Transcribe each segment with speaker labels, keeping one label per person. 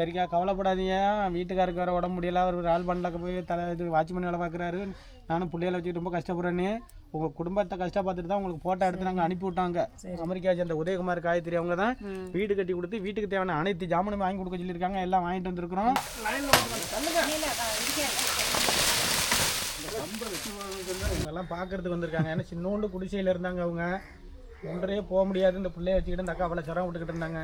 Speaker 1: சரிக்கா கவலைப்படாதீங்க. வீட்டுக்காருக்கு வேறு உடம்பு முடியல. அவர் ஆள் பண்ணலக்க போய் தலை இது வாட்ச்மேன் வேலை பார்க்குறாரு. நானும் பிள்ளைகளை வச்சுக்கிட்டு ரொம்ப கஷ்டப்படுறேன்னு உங்கள் குடும்பத்தை கஷ்டப்பட்டுட்டு தான் உங்களுக்கு ஃபோட்டோ எடுத்து நாங்கள் அனுப்பி விட்டாங்க. அமெரிக்கா சேர்ந்த உதயகுமார் காயத்ரி அவங்க தான் வீடு கட்டி கொடுத்து வீட்டுக்கு தேவையான அனைத்து ஜாமானும் வாங்கி கொடுக்க சொல்லியிருக்காங்க. எல்லாம் வாங்கிட்டு வந்திருக்கிறோம். இவங்கெல்லாம் பார்க்கறதுக்கு வந்திருக்காங்க. ஏன்னா சின்னோண்டு குடிசையில் இருந்தாங்க அவங்க. ஒன்றே போக முடியாது. இந்த பிள்ளைய வச்சுக்கிட்டு இந்த அக்கா அவ்வளோ சிரமம் விட்டுக்கிட்டு இருந்தாங்க.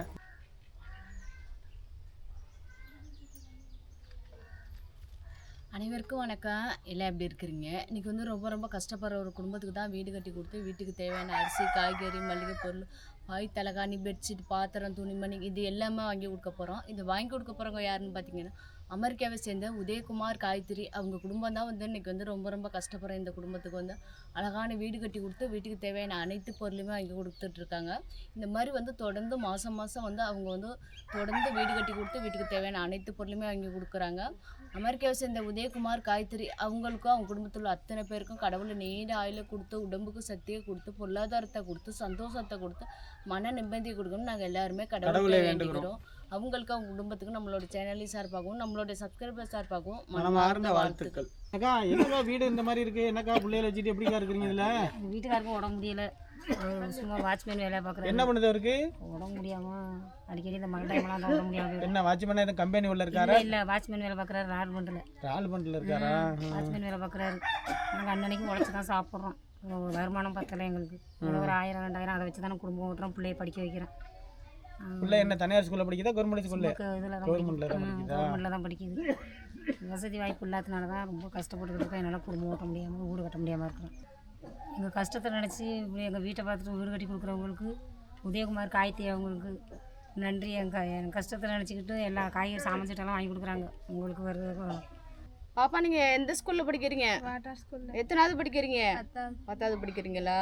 Speaker 2: அனைவருக்கும் வணக்கம். எல்லாம் எப்படி இருக்கிறீங்க? இன்னைக்கு வந்து ரொம்ப ரொம்ப கஷ்டப்படுற ஒரு குடும்பத்துக்கு தான் வீடு கட்டி கொடுத்து வீட்டுக்கு தேவையான அரிசி காய்கறி மளிகை பொருள் பாய் தலகாணி பெட்ஷீட் பாத்திரம் துணிமணி இது எல்லாமே வாங்கி கொடுக்க போகிறோம் இது வாங்கி கொடுக்க போகிறவங்க யாருன்னு பார்த்தீங்கன்னா அமெரிக்காவை சேர்ந்த உதயகுமார் காயத்ரி அவங்க குடும்பம் தான் வந்து இன்னைக்கு வந்து ரொம்ப ரொம்ப கஷ்டப்படுற இந்த குடும்பத்துக்கு வந்து அழகான வீடு கட்டி கொடுத்து வீட்டுக்கு தேவையான அனைத்து பொருளுமே வாங்கி கொடுத்துட்டு இருக்காங்க. இந்த மாதிரி வந்து தொடர்ந்து மாதம் மாதம் வந்து அவங்க வந்து தொடர்ந்து வீடு கட்டி கொடுத்து வீட்டுக்கு தேவையான அனைத்து பொருளுமே வாங்கி கொடுக்குறாங்க. அமெரிக்காவை சேர்ந்த உதயகுமார் காயத்ரி அவங்களுக்கும் அவங்க குடும்பத்தில் உள்ள அத்தனை பேருக்கும் கடவுளை நீண்ட ஆயுளை கொடுத்து உடம்புக்கு சக்தியை கொடுத்து பொருளாதாரத்தை கொடுத்து சந்தோஷத்தை கொடுத்து மன நிம்மதியை கொடுக்கணும் நாங்கள் எல்லாருமே கடவுளை வேண்டிக்கிறோம். அவங்களுக்கு அவங்க குடும்பத்துக்கு நம்மளோட சேனலின் சார்பாகவும் நம்மளோட சப்ஸ்கிரைபர் சார்பாகவும்
Speaker 1: மனமார்ந்த வாழ்த்துக்கள். அக்கா என்னக்கா வீடு இந்த மாதிரி இருக்கு? என்னக்கா பிள்ளைகளை வச்சுட்டு எப்படிக்கா இருக்கிறீங்க இதுல?
Speaker 3: வீட்டுக்காருக்கும் உடம்பு முடியல. சும்மா வாட்ச்மேன் வேலையை பார்க்குறாரு.
Speaker 1: என்ன பண்ணுது அவருக்கு?
Speaker 3: உடம்பு முடியாமல் அடிக்கடி இந்த மழை டைம்லாம் தான் உடம்பு முடியாது
Speaker 1: என்ன வாட்ச்மேன் எதுவும் கம்பெனி உள்ள இருக்காரா?
Speaker 3: இல்லை இல்லை வாட்ச்மேன் வேலை பார்க்குறாரு நாலு மண்டில்
Speaker 1: ரால் பண்டில் இருக்காரா?
Speaker 3: வாட்ச்மேன் வேலை பார்க்குறாரு. நாங்கள் அன்னன்னைக்கு உழைச்சி தான் சாப்பிட்றோம். வருமானம் பத்தலை எங்களுக்கு. ஒரு ஆயிரம் ரெண்டாயிரம் அதை வச்சு தானே குடும்பம் ஓட்டுறோம் பிள்ளைய படிக்க வைக்கிறேன்
Speaker 1: பிள்ளை என்ன தனியார் ஸ்கூல்ல படிக்குதா? கவர்மெண்ட் ஸ்கூல்ல
Speaker 3: இதில் தான்
Speaker 1: கவர்மெண்ட்ல தான்
Speaker 3: படிக்குது. கவர்மெண்ட்டில் தான் படிக்குது? வசதி வாய்ப்பு இல்லாதனால தான் ரொம்ப கஷ்டப்பட்டுக்கிட்டு இருக்கோம் என்னால் குடும்பம் ஓட்ட முடியாமல் வீடு கட்ட முடியாமல் இருக்கிறோம் எங்கள் கஷ்டத்தை நினச்சி எங்கள் வீட்டை பார்த்துட்டு வீடு கட்டி கொடுக்குறவங்களுக்கு உதயகுமார் காயத்ரி அவங்களுக்கு நன்றி. எங்கள் என் கஷ்டத்தை நினச்சிக்கிட்டு எல்லா காய்கறி சாமான் சட்டெல்லாம் வாங்கி கொடுக்குறாங்க. உங்களுக்கு வருது
Speaker 2: பாப்பா நீங்க எந்த ஸ்கூல்ல படிக்கிறீங்க? எத்தனாவது படிக்கிறீங்க? பத்தாவது படிக்கிறீங்களா?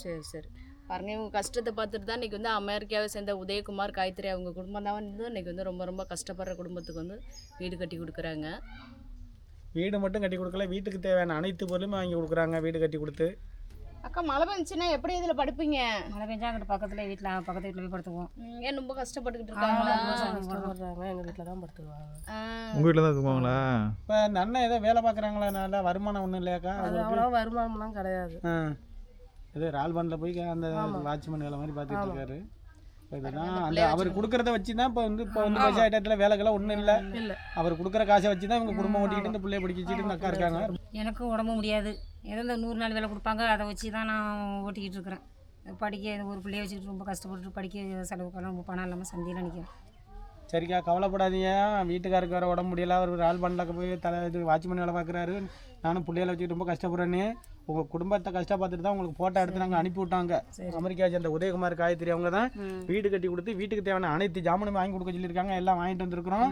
Speaker 2: சரி சரி. பாருங்க இவங்க கஷ்டத்தை பார்த்துட்டு தான் இன்னைக்கு வந்து அமெரிக்காவை சேர்ந்த உதயகுமார் காயத்ரி அவங்க குடும்பம் தான் வந்து இன்னைக்கு வந்து ரொம்ப ரொம்ப கஷ்டப்படுற குடும்பத்துக்கு வந்து வீடு கட்டி கொடுக்குறாங்க.
Speaker 1: வீடு மட்டும் கட்டி கொடுக்கல வீட்டுக்கு தேவையான அனைத்து பொருளுமே வாங்கி கொடுக்குறாங்க வீடு கட்டி கொடுத்து.
Speaker 2: அக்கா மழை பெஞ்சுன்னா எப்படி இதில் படுப்பீங்க?
Speaker 3: மழை பெஞ்சா அங்கிட்ட பக்கத்தில் வீட்டில் பக்கத்து வீட்டில் போய் படுத்துக்குவோம்.
Speaker 2: ம், ஏன் ரொம்ப கஷ்டப்பட்டுக்கிட்டு இருக்காங்களா?
Speaker 3: எங்கள் வீட்டில் தான் படுத்துக்குவாங்க
Speaker 2: ஆ,
Speaker 4: உங்கள் வீட்டில் தான் இருக்குவாங்களா
Speaker 1: இப்போ அண்ணன் ஏதோ வேலை பார்க்குறாங்களா நல்லா வருமானம் ஒன்றும் இல்லையாக்கா?
Speaker 5: அவ்வளோ வருமானம்லாம் கிடையாது.
Speaker 1: இது ரால் பண்டில் போய் அந்த வாட்ச்மேன் வேலை மாதிரி பார்த்துட்டு இருக்காரு. இதுதான் அந்த அவர் கொடுக்குறத வச்சு தான் இப்போ வந்து இப்போ வந்து விவசாய டயத்தில் வேலைக்கெல்லாம் ஒன்றும் இல்லை.
Speaker 5: இல்லை.
Speaker 1: அவர் கொடுக்குற காசை வச்சு தான் இவங்க குடும்பம் ஓட்டிக்கிட்டு இந்த பிள்ளைய படிக்க வச்சுட்டு அக்கா இருக்காங்க.
Speaker 3: எனக்கும் உடம்பு முடியாது. ஏதோ இந்த நூறு நாள் வேலை கொடுப்பாங்க. அதை வச்சு தான் நான் ஓட்டிக்கிட்டு இருக்கிறேன். படிக்க ஒரு பிள்ளைய வச்சுக்கிட்டு ரொம்ப கஷ்டப்பட்டு படிக்க செலவுக்கெல்லாம் ரொம்ப பணம் இல்லாமல் சந்தையில் நிற்கிறேன்
Speaker 1: சரிக்கா கவலைப்படாதீங்க. வீட்டுக்காருக்கு வேறு உடம்பு முடியல. அவர் ஆள் பண்ணலக்க போய் தலை இது வாட்ச்மேன் வேலை பார்க்குறாரு. நானும் பிள்ளைகளை வச்சுக்கிட்டு ரொம்ப கஷ்டப்படுறேன்னு. உங்கள் குடும்பத்தை கஷ்டப்பட்டுட்டு தான் உங்களுக்கு ஃபோட்டோ எடுத்து நாங்கள் அனுப்பி விட்டாங்க. அமெரிக்கா சேர்ந்த உதயகுமார் காயத்ரி அவங்க தான் வீடு கட்டி கொடுத்து வீட்டுக்கு தேவையான அனைத்து ஜாமானும் வாங்கி கொடுக்க சொல்லியிருக்காங்க. எல்லாம் வாங்கிட்டு வந்திருக்கிறோம்.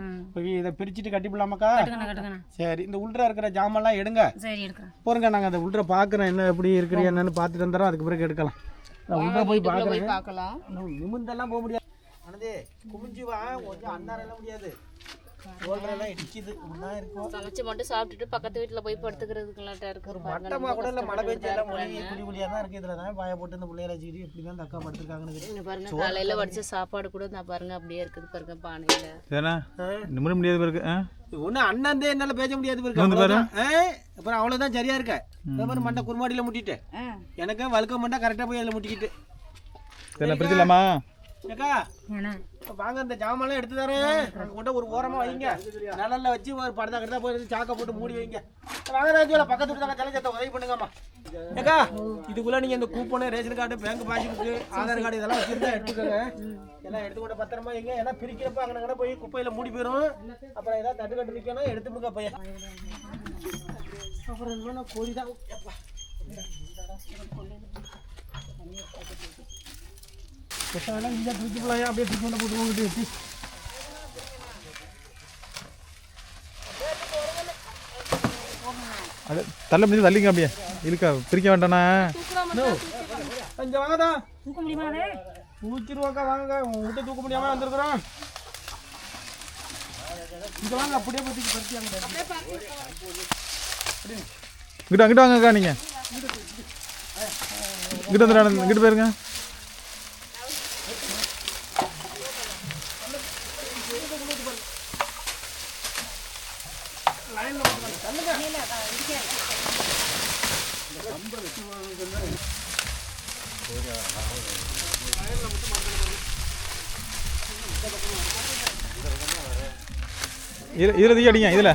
Speaker 1: இதை பிரிச்சுட்டு
Speaker 3: கட்டுக்கண்ணா
Speaker 1: சரி இந்த உள்ற இருக்கிற ஜாமான்லாம் எடுங்க. போருங்க நாங்கள் அந்த உள்ற பார்க்குறோம் என்ன எப்படி இருக்குது என்னன்னு பார்த்துட்டு வந்துடுறோம். அதுக்கு பிறகு எடுக்கலாம். நான் உள்ற போய் பார்க்குறேன் நிமிந்தெல்லாம் போக முடியாது. ஆனதே குமிஞ்சு வா. கொஞ்சம் அண்ணாரெல்லாம் முடியாது. இடிக்குது. இருக்கும்.
Speaker 2: சமைச்சு மட்டும் சாப்பிட்டுட்டு பக்கத்து வீட்டில் போய் படுத்துக்கிறதுக்குள்ளாட்ட இருக்கு ரொம்ப
Speaker 1: கூட இல்லை மழை பெஞ்சு எல்லாம்
Speaker 2: கஷ்டப்பட்டு
Speaker 1: மொழி குழி குழியாக தான் இருக்குது இதில் தான் பாய போட்டு இந்த பிள்ளைய வச்சுக்கிட்டு எப்படி தான் படுத்துருக்காங்கன்னு.
Speaker 2: இங்க பாருங்க காலையில வடிச்ச சாப்பாடு கூட நான் பாருங்க அப்படியே இருக்குது பாருங்க பானையில.
Speaker 4: ஏன்னா நிமிட முடியாது பிறகு
Speaker 1: ஒன்றும் அண்ணன் தான் என்னால் பேச முடியாது அப்புறம் அவ்வளோதான் சரியா இருக்க. இந்த மாதிரி மண்டை குருமாடியில் முட்டிட்டு. எனக்கு வழுக்க மண்டை கரெக்டாக போய் அதில் முட்டிக்கிட்டு. ஏக்கா வாங்க இந்த ஜாமான்லாம் எடுத்து தரேன். கொண்டு ஒரு ஓரமா வைங்க. நிழல்ல வச்சு ஒரு படத்தா கிடத்தா போய் சாக்க போட்டு மூடி வைங்க. வாங்க ராஜுவல பக்கத்து வீட்டுல தலைச்சத்தை உதவி பண்ணுங்கம்மா. ஏக்கா இதுக்குள்ள நீங்க இந்த coupon ration card bank passbook Aadhaar card இதெல்லாம் வச்சிருந்தா எடுத்துக்கோங்க. எல்லாம் எடுத்துக்கொண்டு பத்திரமா வைங்க. ஏன்னா பிரிக்கிறப்ப அங்கே போய் குப்பையில மூடி போயிடும் அப்புறம் ஏதாவது தட்டு கட்டு நிற்கணும் எடுத்துமுங்க பையன். அப்புறம் கோழி தான். எப்பா. கொட்டாலாம் இங்கே தூக்கி போலாம் அப்படியே தூக்கி கொண்டு போட்டு வச்சு
Speaker 4: அது தள்ள முடிஞ்சு தள்ளிங்க அப்படியே இருக்கா பிரிக்க வேண்டாண்ணா
Speaker 1: கொஞ்சம் வாங்கதா
Speaker 3: தூக்க முடியுமா
Speaker 1: தூக்கிடுவாக்கா வாங்க உங்க விட்டு தூக்க முடியாம வந்திருக்கிறோம் இங்க வாங்க அப்படியே தூக்கி பறிச்சாங்க
Speaker 4: இங்கிட்ட அங்கிட்ட வாங்கக்கா நீங்கள் இங்கிட்ட வந்துடுறா இங்கிட்ட போயிருங்க இதில் இதில் தூக்கி அடிங்க இதில்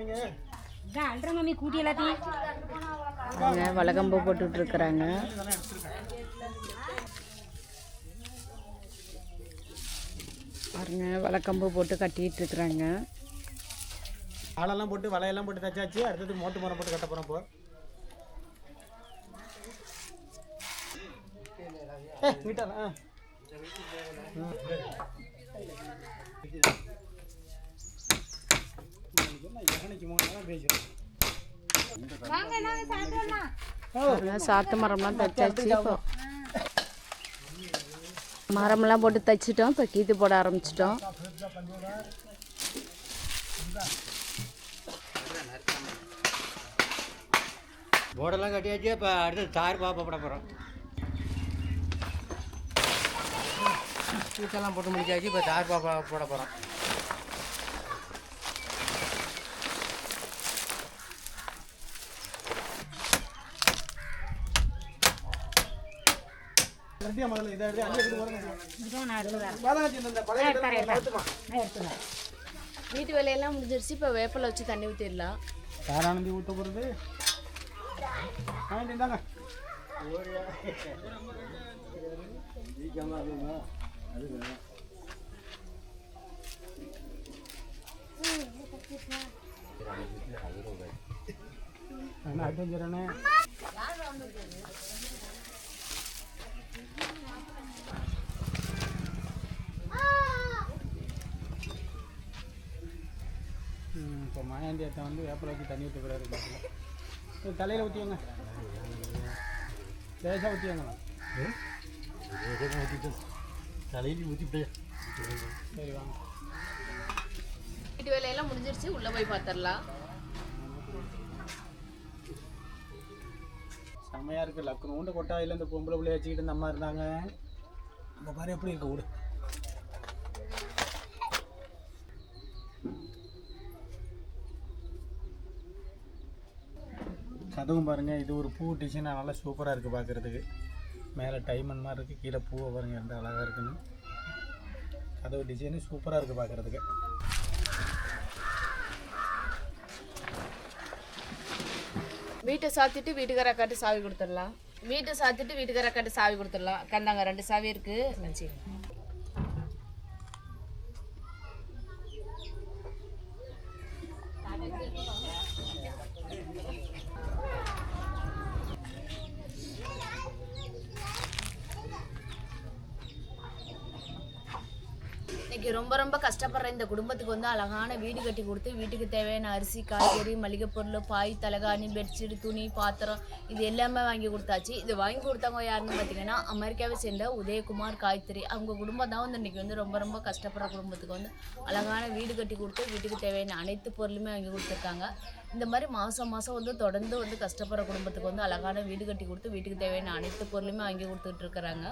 Speaker 3: இதான் அல்ற மம்மி கூட்டி எல்லாத்தையும்.
Speaker 2: போட்டுட்டு இருக்கிறாங்க பாருங்க வலக்கம்பு போட்டு கட்டிட்டு இருக்கிறாங்க
Speaker 1: ஆளெல்லாம் போட்டு வலையெல்லாம் போட்டு தச்சாச்சு. அடுத்தது மோட்டு மரம் போட்டு கட்ட போறோம் இப்போ ஏய், வீட்டால ஆ.
Speaker 2: சாத்து மரம்லாம் தச்சாச்சு இப்போ. மரம்லாம் போட்டு தச்சிட்டோம் இப்போ கீத்து போட ஆரம்பிச்சிட்டோம்.
Speaker 6: போர்டெல்லாம் கட்டியாச்சு இப்போ அடுத்து தார் பாப்பா போட போகிறோம் சீட்டெல்லாம் போட்டு முடிச்சாச்சு இப்போ தார் பாப்பா போட போகிறோம்
Speaker 1: ரெட்டியா முதல்ல இதை எடுத்து அள்ளி எடுத்து போறேன்
Speaker 3: இதுதான் நான் எடுத்துக்கிறேன்
Speaker 1: வேதாச்சி இந்த பழைய இடத்துல நகர்த்துமா.
Speaker 3: நான் எடுத்துக்கிறேன்
Speaker 2: வீட்டு வேலையெல்லாம் முடிஞ்சிருச்சு. இப்போ வேப்பிலை வச்சு தண்ணி ஊற்றிடலாம்
Speaker 1: தாரானந்தி ஊற்ற போகிறது வாங்கிட்டு இந்தாங்க. என்ன அட்வென்ச்சரானே இப்போ மாயாண்டி அத்தை வந்து வேப்பில் வச்சு தண்ணி ஊற்றுக்கிறாரு பாட்டில் தலையில் ஊற்றியோங்க லேசாக ஊற்றியோங்களா
Speaker 6: தலையில் ஊற்றிட்டு
Speaker 1: சரி வாங்க.
Speaker 2: வீட்டு வேலையெல்லாம் முடிஞ்சிருச்சு. உள்ளே போய் பார்த்துடலாம்
Speaker 1: செம்மையாக இருக்குது லக்குனூண்டு கொட்டாயில் இந்த பொம்பளை பிள்ளைய வச்சுக்கிட்டு இந்த அம்மா இருந்தாங்க. நம்ம பாரு எப்படி இருக்கு வீடு கதவும் பாருங்கள் இது ஒரு பூ டிசைனாக நல்லா சூப்பராக இருக்குது பார்க்குறதுக்கு மேலே டைமண்ட் மாதிரி இருக்குது கீழே பூவை பாருங்கள் எந்த அழகாக இருக்குன்னு. கதவு டிசைனு சூப்பராக இருக்குது பார்க்குறதுக்கு
Speaker 2: வீட்டை சாத்திட்டு வீட்டுக்கார அக்காட்டு சாவி கொடுத்துடலாம். வீட்டை சாத்திட்டு வீட்டுக்கார அக்காட்டு சாவி கொடுத்துடலாம். கந்தாங்க ரெண்டு சாவி இருக்கு. ரொம்ப ரொம்ப கஷ்டப்படுற இந்த குடும்பத்துக்கு வந்து அழகான வீடு கட்டி கொடுத்து வீட்டுக்கு தேவையான அரிசி காய்கறி மளிகை பொருள் பாய் தலகாணி பெட்ஷீட் துணி பாத்திரம் இது எல்லாமே வாங்கி கொடுத்தாச்சு. இது வாங்கி கொடுத்தவங்க யாருன்னு பார்த்தீங்கன்னா அமெரிக்காவை சேர்ந்த உதயகுமார் காய்த்திரி அவங்க குடும்பம் தான் வந்து இன்னைக்கு வந்து ரொம்ப ரொம்ப கஷ்டப்படுற குடும்பத்துக்கு வந்து அழகான வீடு கட்டி கொடுத்து வீட்டுக்கு தேவையான அனைத்து பொருளுமே வாங்கி கொடுத்துருக்காங்க. இந்த மாதிரி மாதம் மாதம் வந்து தொடர்ந்து வந்து கஷ்டப்படுற குடும்பத்துக்கு வந்து அழகான வீடு கட்டி கொடுத்து வீட்டுக்கு தேவையான அனைத்து பொருளுமே வாங்கி கொடுத்துட்டு இருக்கிறாங்க.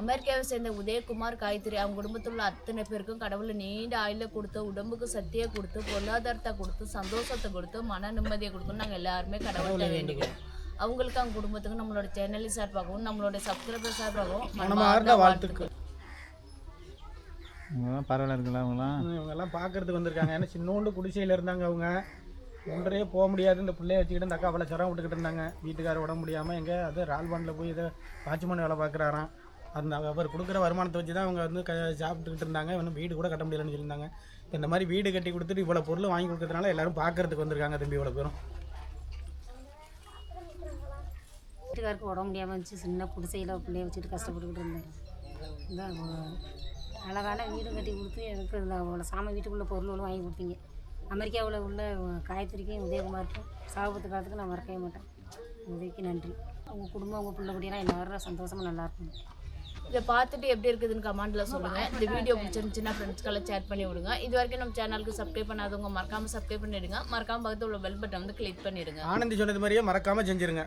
Speaker 2: அமெரிக்காவை சேர்ந்த உதயகுமார் காயத்ரி அவங்க குடும்பத்தில் உள்ள அத்தனை பேருக்கும் கடவுளை நீண்ட ஆயுள கொடுத்து உடம்புக்கு சக்தியை கொடுத்து பொருளாதாரத்தை கொடுத்து சந்தோஷத்தை கொடுத்து மன நிம்மதியை கொடுத்து நாங்கள் எல்லாருமே கடவுள்கிட்ட வேண்டிக்கிறோம். அவங்களுக்கு அவங்க குடும்பத்துக்கு நம்மளோட சேனல் சார்பாகவும் நம்மளோட சப்ஸ்கிரைபர் சார்பாகவும்
Speaker 1: மனமார்ந்த வாழ்த்துக்கள்.
Speaker 4: அவங்களாம் பரவாயில்ல இருக்குல்ல அவங்களாம்
Speaker 1: இவங்கெல்லாம் பார்க்கறதுக்கு வந்திருக்காங்க. ஏன்னா சின்னோண்டு குடிசையில் இருந்தாங்க அவங்க. ஒன்றே போக முடியாது. இந்த பிள்ளைய வச்சுக்கிட்டு இந்த அக்கா அவ்வளோ சிரம் விட்டுக்கிட்டு இருந்தாங்க. வீட்டுக்கார உடம்பு முடியாமல் எங்கே? அது ரால்பாண்டில் போய் இதை வாட்ச்மேன் வேலை பார்க்குறாராம். அந்த அவர் கொடுக்குற வருமானத்தை வச்சு தான் அவங்க வந்து க சாப்பிட்டுக்கிட்டு இருந்தாங்க. இன்னும் வீடு கூட கட்ட முடியலன்னு சொல்லியிருந்தாங்க. இந்த மாதிரி வீடு கட்டி கொடுத்துட்டு இவ்வளோ பொருள் வாங்கி கொடுக்கறதுனால எல்லாரும் பார்க்கறதுக்கு வந்திருக்காங்க தம்பி இவ்வளோ பேரும்.
Speaker 3: வீட்டுக்காருக்கு உடம்பு முடியாமல் இருந்துச்சு. சின்ன குடிசையில் பிள்ளைய வச்சுட்டு கஷ்டப்பட்டுக்கிட்டு இருந்தேன். இந்த அழகான வீடு கட்டி கொடுத்து எனக்கு இந்த அவ்வளோ சாமி வீட்டுக்குள்ளே பொருள் வாங்கி கொடுத்தீங்க. அமெரிக்காவில் உள்ள காயத்ரிக்கும் உதயகுமாருக்கும் சாபத்து காலத்துக்கு நான் மறக்கவே மாட்டேன். உதவிக்கு நன்றி. உங்கள் குடும்பம் உங்கள் பிள்ளை குட்டியெல்லாம் எல்லாரும் சந்தோஷமாக நல்லா இருக்கணும்.
Speaker 2: இதை பார்த்துட்டு எப்படி இருக்குதுன்னு கமெண்ட்ல சொல்லுங்க. இந்த வீடியோ பிடிச்சிருந்துச்சுன்னா ஃப்ரெண்ட்ஸ்க்கெல்லாம் ஷேர் பண்ணி விடுங்க. இது வரைக்கும் நம்ம சேனலுக்கு சப்ஸ்கிரைப் பண்ணாதவங்க மறக்காம சப்ஸ்கிரைப் பண்ணிடுங்க. மறக்காம பக்கத்துல உள்ள பெல் பட்டன் வந்து கிளிக் பண்ணிடுங்க.
Speaker 1: ஆனந்தி சொன்னது மாதிரியே மறக்காம செஞ்சிருங்க.